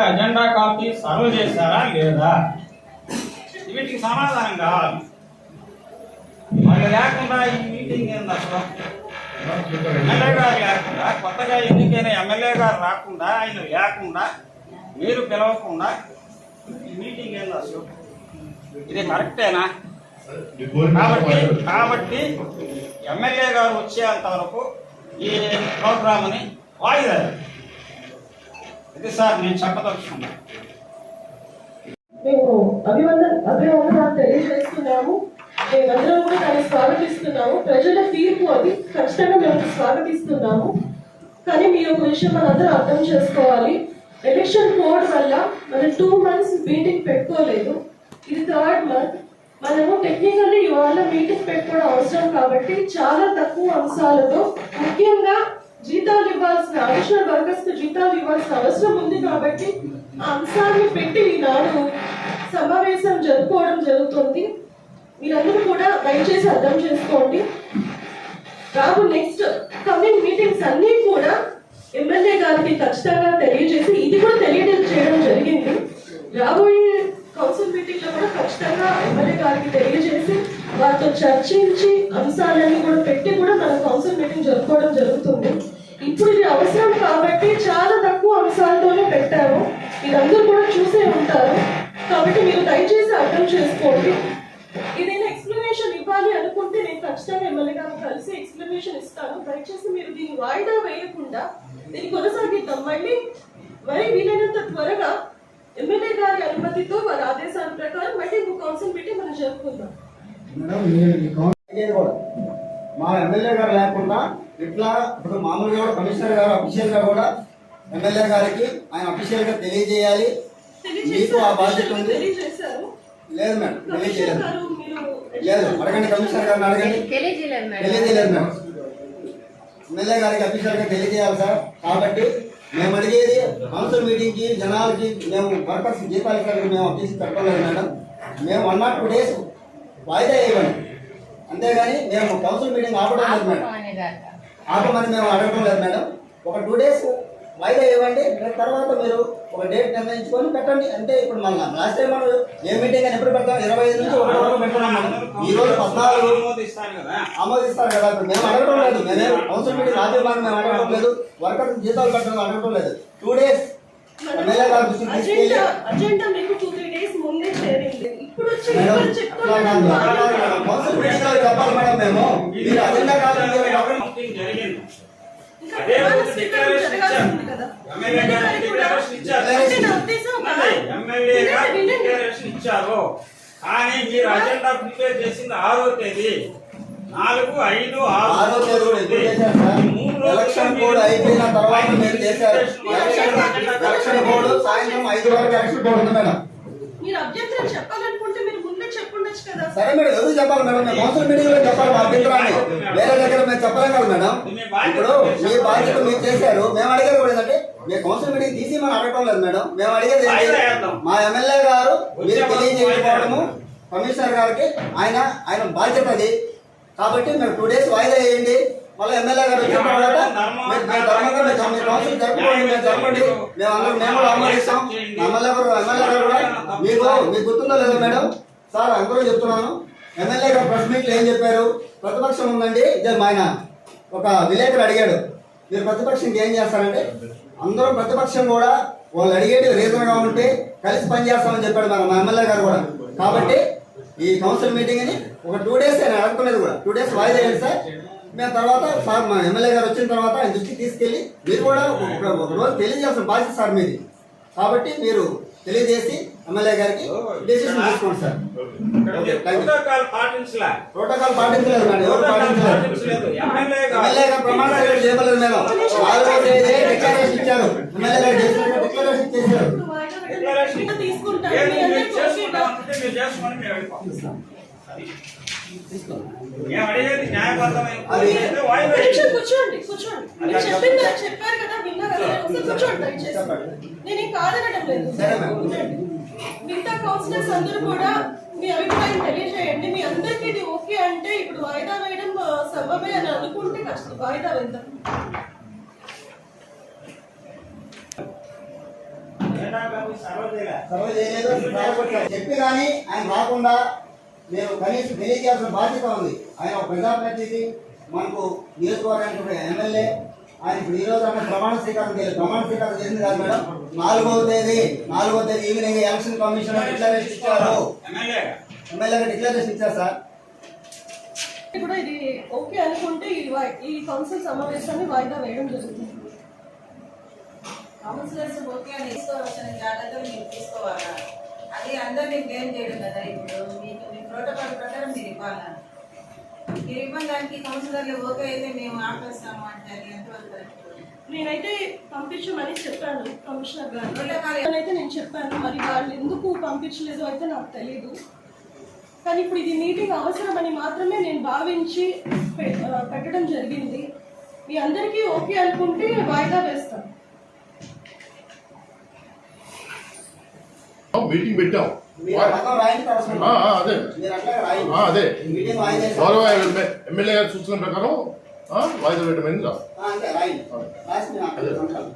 లేదా agenda copy serve చేశారా లేదా? వీటికి సమాధానం కావాలి. మరి లేకుండా ఈ మీటింగ్ ఏంది అసలు? ఎమ్మెల్యే గారు లేకుండా కొత్తగా ఎన్నికైన ఎమ్మెల్యే గారు రాకుండా ఆయన లేకుండా మీరు పిలవకుండా ఈ మీటింగ్ ఏంది అసలు? ఇది కరెక్టేనా? కాబట్టి కాబట్టి ఎమ్మెల్యే గారు వచ్చేంత వరకు ఈ ప్రోగ్రామ్ని వాయిదారు. ఇది సార్ నేను చెప్పదలుచుకున్నాను మేము అభివందన అభివందనాలు తెలియజేస్తున్నాము. మేమందరం కూడా దాన్ని స్వాగతిస్తున్నాము. ప్రజల తీర్పు అది. ఖచ్చితంగా మేము స్వాగతిస్తున్నాము. కానీ మీరు ఒక విషయం మనందరూ అర్థం చేసుకోవాలి. ఎలక్షన్ కోడ్ వల్ల మనం టూ మంత్స్ మీటింగ్ పెట్టుకోలేదు. ఇది థర్డ్ మంత్. మనము టెక్నికల్లీ ఇవాళ మీటింగ్ పెట్టుకోవడం అవసరం కాబట్టి చాలా తక్కువ అంశాలతో ముఖ్యంగా జీతాలు ఇవ్వాల్సిన అడిషనల్ వర్కర్స్కు జీతాలు ఇవ్వాల్సిన అవసరం ఉంది కాబట్టి ఆ అంశాన్ని పెట్టి ఈనాడు సమావేశం జరుపుకోవడం జరుగుతుంది. మీరందరూ కూడా దయచేసి అర్థం చేసుకోండి. రాబు నెక్స్ట్ కమింగ్ మీటింగ్స్ అన్నీ కూడా ఎమ్మెల్యే గారికి ఖచ్చితంగా తెలియజేసి ఇది కూడా తెలియజేయడం జరిగింది. రాబోయే కౌన్సిల్ మీటింగ్లో కూడా ఖచ్చితంగా ఎమ్మెల్యే గారికి తెలియజేసి వారితో చర్చించి అంశాలన్నీ కూడా పెట్టి కూడా మన కౌన్సిల్ మీటింగ్ జరుపుకోవడం జరుగుతుంది. ఇప్పుడు ఇది అవసరం కాబట్టి చాలా తక్కువ అంశాలతోనే పెట్టాము. మీరందరూ కూడా చూసే ఉంటారు. కాబట్టి మీరు దయచేసి అర్థం చేసుకోండి. ఏదైనా ఎక్స్ప్లెనేషన్ ఇవ్వాలి అనుకుంటే నేను ఖచ్చితంగా ఎమ్మెల్యే గారు కలిసి ఎక్స్ప్లెనేషన్ ఇస్తాను. దయచేసి మీరు దీన్ని వాయిదా వేయకుండా దీన్ని కొనసాగిద్దాం. మళ్ళీ మరి వీలైనంత త్వరగా ఎమ్మెల్యే గారి అనుమతితో వారి ఆదేశాల ప్రకారం మళ్ళీ ఇంకో కౌన్సిల్ మీటింగ్ మనం జరుపుకుందాం. మా ఎమ్మెల్యే గారు లేకుండా ఇట్లా ఇప్పుడు మామూలుగా కూడా కమిషనర్ గారు అఫీషియల్గా కూడా ఎమ్మెల్యే గారికి ఆయన అఫీషియల్గా తెలియజేయాలి. మీకు ఆ బాధ్యత ఉంది. లేదు మేడం తెలియజేయలేదు. లేదు అడగండి కమిషనర్ గారిని అడగండి. తెలియజేయలేదు మేడం. ఎమ్మెల్యే గారికి అఫీషియల్గా తెలియజేయాలి సార్. కాబట్టి మేము అడిగేది కౌన్సిల్ మీటింగ్కి జనాలకి మేము వర్కర్స్ జీతాలు ఇక్కడికి మేము అఫీస్ పెట్టలేదు మేడం. మేము వన్ నాట్ టూ డేస్ వాయిదా ఇవ్వండి అంతేగాని మేము కౌన్సిల్ మీటింగ్ ఆపడం లేదు మేడం. ఆపమనే మేము అడగడం లేదు మేడం. ఒక టూ డేస్ వాయిదా ఇవ్వండి తర్వాత మీరు ఒక డేట్ నిర్ణయించుకొని పెట్టండి. అంటే ఇప్పుడు మన లాస్ట్ టైం మనం ఏ మీటింగ్ అని ఎప్పుడు పెడతాం? ఇరవై ఐదు నుంచి ఒకటి వరకు పెట్టుకున్నాం మేడం. ఈ రోజు పద్నాలుగు ఆమోదిస్తారు కదా. ఇప్పుడు మేము అడగడం లేదు. మేమే కౌన్సిల్ మీటింగ్ ఆదివారం మేము అడగడం లేదు. వర్కర్స్ జీతాలు కట్టడం అడగడం లేదు. టూ డేస్ ఎమ్మెల్యే గారి దృష్టికి తీసుకెళ్ళి. కౌన్సిల్ మీటింగ్ చెప్పాలి మేడం మేము. మీరు కాదు మీరు ఎవరు- మీటింగ్ జరిగింది ఇంకా అదే రోజు డిక్లరేషన్ ఇచ్చారు. ఎమ్మెల్యే గారు డిక్లరేషన్ ఇచ్చారు. ఎమ్మెల్యే గారు వినండి, వినండి. డిక్లరేషన్ ఇచ్చారు. కానీ మీరు అజెండా ప్రిపేర్ చేసింది ఆరో తేదీ. నాలుగు ఐదు ఆరు ఆరో తేదీ ఎలక్షన్ మీరు కోడ్ అయిపోయిన తర్వాత మీరు చేశారు. ఎలక్షన్ కోడ్ సాయంత్రం ఐదు వరకు ఎలక్షన్ ఉంది మేడం మీరు అభ్యంతరం చెప్పాలనుకుంటే మీరు ముందే చెప్పుండొచ్చు కదా సరే మేడం ఎందుకు చెప్పాలి మేడం? మేము కౌన్సిల్ మీటింగ్లో చెప్పాలి మా అభ్యంతరాన్ని వేరే దగ్గర మేము చెప్పలేం కదా మేడం. ఇప్పుడు మీ బాధ్యత మీరు చేశారు. మేము అడిగేది కూడా ఏంటంటే మీ కౌన్సిల్ మీటింగ్ తీసి మనం అడగటం లేదు మేడం. మేము అడిగేది. మా ఎమ్మెల్యే గారు మీరు తెలియజేయకపోవడము కమిషనర్ గారికి ఆయన ఆయన బాధ్యత అది. కాబట్టి మేము టూ డేస్ వాయిదా వేయండి. మళ్ళీ ఎమ్మెల్యే గారు వచ్చిన తర్వాత మీరు మీరు ధర్మంగా మీరు మీ కౌన్సిల్ జరుపుకోండి మేము జరపండి మేము అందరం మేము కూడా ఆమోదిస్తాం ఎమ్మెల్యే గారు ఎమ్మెల్యే గారు కూడా మీకు మీకు గుర్తుందో లేదో మేడం? సార్ అందరూ చెప్తున్నాను. ఎమ్మెల్యే గారు ప్రెస్ మీట్లో ఏం చెప్పారు? ప్రతిపక్షం ఉందండి ఇద్దరు ఆయన. ఒక విలేకరు అడిగాడు మీరు ప్రతిపక్షం ఏం చేస్తారంటే అందరూ ప్రతిపక్షం కూడా వాళ్ళు అడిగేటి రీజన్గా ఉంటే కలిసి పనిచేస్తామని చెప్పాడు మన మా ఎమ్మెల్యే గారు కూడా. కాబట్టి ఈ కౌన్సిల్ మీటింగ్ని ఒక టూ డేస్ నేను అడుగుతున్నది కూడా. టూ డేస్ వాయిదా వేయండి సార్. మేము తర్వాత సార్ మా ఎమ్మెల్యే గారు వచ్చిన తర్వాత ఆయన దృష్టికి తీసుకెళ్ళి మీరు కూడా ఒక రోజు తెలియజేస్తాం బాధ్యత సార్ మీది. కాబట్టి మీరు తెలియజేసి ఎమ్మెల్యే గారికి డెసిషన్ తీసుకోండి సార్. ప్రోటోకాల్ పాటించలే. ప్రోటోకాల్ పాటించలేదు మేడం ఎవరు పాటించలేదు. ఎమ్మెల్యే గారు. ప్రమాణ చేయలేదు మేడం. డిక్లరేషన్ ఇచ్చారు? ఎమ్మెల్యే గారు డిక్లరేషన్ చేశారు. కూర్చోండి. కూర్చోండి. మీరు చెప్పింది నాకు చెప్పారు కదా విన్నా కదా. కూర్చోండి. నేను కాదనడం లేదు. మిగతా కౌన్సిలర్స్ అందరూ కూడా మీ అభిప్రాయం తెలియజేయండి. మీ అందరికీ ఇది ఓకే అంటే ఇప్పుడు వాయిదా వేయడం సర్వమే అని అనుకుంటే కష్టం. వాయిదా వేద్దాం. చెప్పి కానీ ఆయన రాకుండా నేను కనీసం తెలియజేయాల్సిన బాధ్యత ఉంది. ఆయన ఒక ప్రజాప్రతినిధి మనకు నియోజకవర్గానికి ఒక ఎమ్మెల్యే. ఆయన ఇప్పుడు ఈ రోజు అన్న ప్రమాణ స్వీకారం ప్రమాణ స్వీకారం చేసింది కాదు మేడం. నాలుగవ తేదీ నాలుగవ తేదీ ఈవినింగ్ ఎలక్షన్ కమిషన్ డిక్లరేషన్ ఇచ్చారు. ఎమ్మెల్యేగా. డిక్లరేషన్ ఇచ్చారు సార్. కూడా ఇది ఓకే అనుకుంటే ఈ కౌన్సిల్ సమావేశాన్ని వాయిదా వేయడం జరుగుతుంది. కౌన్సిలర్స్ ఓకే అని తీసుకోవాల్సిన జాగ్రత్తలు మీరు తీసుకోవాలా? అది అందరినీ బ్లేమ్ చేయడం కదా ఇప్పుడు. మీకు మీ ప్రోటోకాల్ ప్రకారం మీరు ఇవ్వాలా? మీరు ఇవ్వని దానికి కౌన్సిలర్లు ఓకే అయితే మేము ఆపేస్తాము అంటే అది ఎంతవరకు కరెక్ట్ నేనైతే పంపించమని చెప్పాను కమిషనర్ గారు. అయితే నేను చెప్పాను మరి వాళ్ళు ఎందుకు పంపించలేదు అయితే నాకు తెలియదు కానీ ఇప్పుడు ఇది మీటింగ్ అవసరమని మాత్రమే నేను భావించి పె- ఆ, పెట్టడం జరిగింది. మీ అందరికీ ఓకే అనుకుంటే వాయిదా వేస్తాను. మీటింగ్ పెట్టాం అదే. అదే. గౌరవ ఎమ్మె- ఎమ్మెల్యే గారి సూచన ప్రకారం వాయిదా వేయడం అయింది రా. ఆ, అంతే రాయండి రాసి మీరు అక్కడ ఉంటారు.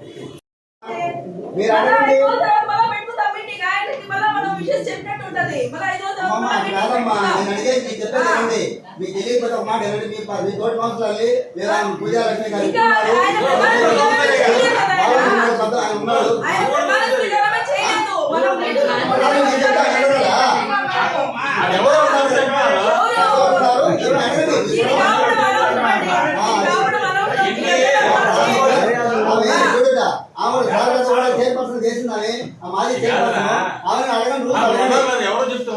మీరు మళ్ళా అడగండి ఐదో తరగతి మళ్ళా పెట్టుకుందాం మీటింగ్ ఆయనకి మళ్ళా మనం విషయం చెప్పినట్టు ఉంటది మళ్ళా ఐదో తరగతి అమ్మమ్మ, మళ్ళా అది meeting కాదమ్మా పెట్టుకుందాం. నేను అడిగేది మీకు చెప్పేది ఏంటి మీకు తెలియకపోతే ఒక మాట ఏంటంటే మీ ప- మీ తోటి కౌన్సిలర్లు లేదా పూజా లక్ష్మి గారు ఇంకా ఉన్నారు. ఆయన ప్రమాణ స్వీకారం చేయలేదు కదా ఆయన. వాళ్ళు ఉన్నారు, పెద్ద ఆయన ఉన్నారు. ఆయన ప్రమాణ స్వీకారమే చేయలేదు మనం meeting అలాగే నేను చెప్తాను, అడగరా? అమ్మా, ఎవరు ఉన్నారు? ఎవరు ఉన్నారు? ఎవరు అడగండి. ఇది కావడం అనవసరమండి. ఇది కావడం అనవసరం. ఇది ఆమె చూడురా, ఆమె జాగ్రత్త కూడా చైర్పర్సన్ చేసిందని ఆ మాజీ చైర్పర్సన్ ఆమెను అడగండి రూల్స్ ఆ అడగండి. ఉండదు, ఎవరు చెప్తే?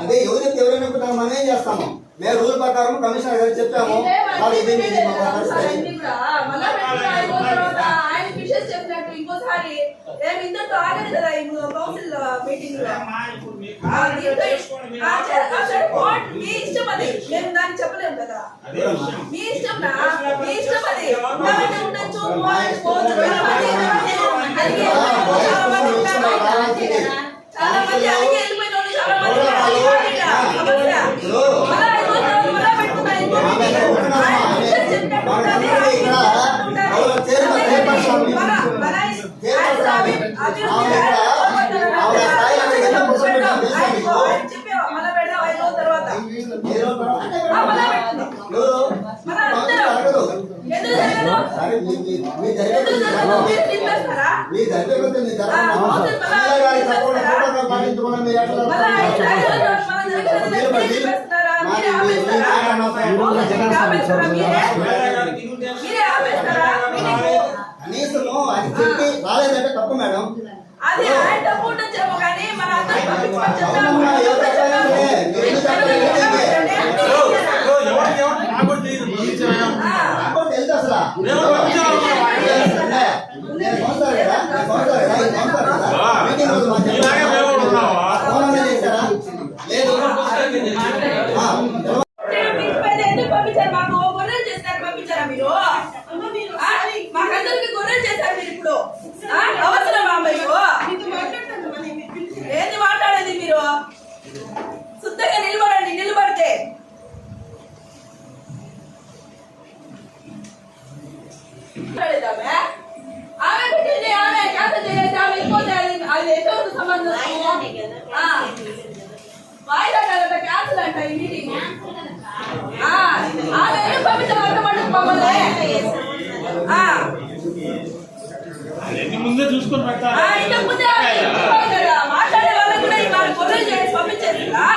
అదే ఎవరు చెప్తే ఎవరైనా మనం ఏం చేస్తాము. మేము రూల్ ప్రకారం కమిషనర్ గారు చెప్పాము. వాళ్ళు ఇది ఇది మా. అవన్నీ కూడా. మళ్ళా పెట్టుకుని అయిపోయిన తర్వాత ఆయన విషయం చెప్పినట్టు ఇంకోసారి రేపు ఇంతటితో ఆగదు కదా ఈ కౌన్సిల్ మీటింగ్లో అమ్మా, ఇప్పుడు మీ ఆ, కాళ్ళు దీంతో చేసుకోండి, మీరు ఆ, చే- ఆ, సరే, చేసుకోండి. పాయింట్ మీ ఇష్టం అది మేము దాన్ని చెప్పలేము కదా అదే విషయం. మీ ఇష్టం నా మీ ఇష్టం అది ఉండమంటే ఉండొచ్చు పోవచ్చు పోవచ్చు చాలా మంది అలిగి చాలా మంది ఉన్నారు. చాలా మంది అలిగి వెళ్ళిపోయిన వాళ్ళు చాలా మంది ఉన్నారు. అది కాదు ఇక సమస్య. మళ్ళా ఐదు రోజులు మళ్ళా పెట్టుకున్నా ఇంకో మీటింగ్. ఆయన విషయం చెప్పినట్టు ఉండాలి. ఆయన చెప్పినట్టు ఉండాలి. మన మన ఆయన అభి- అభివృద్ధి ఆవిడ స్థాయి అంటే ఎంత పుస్తకం పెట్టాలో తెలుసా మీకు? ఆయన చెప్పావు మళ్ళా పెడదాం ఐదు రోజుల తర్వాత ఏ రోజు మనం అంటే ఆ, మళ్ళా పెట్టుకుందాం. ఎవరు? మన కౌన్సిలర్ అందరం అడగదు. ఎందుకు జరగదు సరే మీ మీ- మీ ఎందుకు జరిగే జరగదు మీరు తీసేస్తారా మీ జరిగే కొద్దీ మీ ఆ, జరగదు. కౌన్సిలర్ మళ్ళా ఎమ్మెల్యే గారి తీసేస్తారా? తప్పకుండా ప్రోటోకాల్ పాటించకుండా మీరు ఎట్లా మళ్ళా ఆయన జరుగుతారు? జరగదు, మన జరగదు, మీరు మీరు మరి- తీసేస్తారా? మరి మీరే మీ- మీ ఆపేస్తారా? మాట అనవసరం. కౌన్సిలర్ ఆపేస్తారా? మీరే? ఎమ్మెల్యే గారికి ఇన్విటేషన్ మీరే ఆపేస్తారా? మీటింగ్? కనీసము అది చెప్పి రాలేదంటే తప్పు మేడం అది ఆయన తప్పు ఉండొచ్చేమో కానీ మన అందరం ಮಾಡ್ತಾರೆ ముందే చూసుకొని ఆ,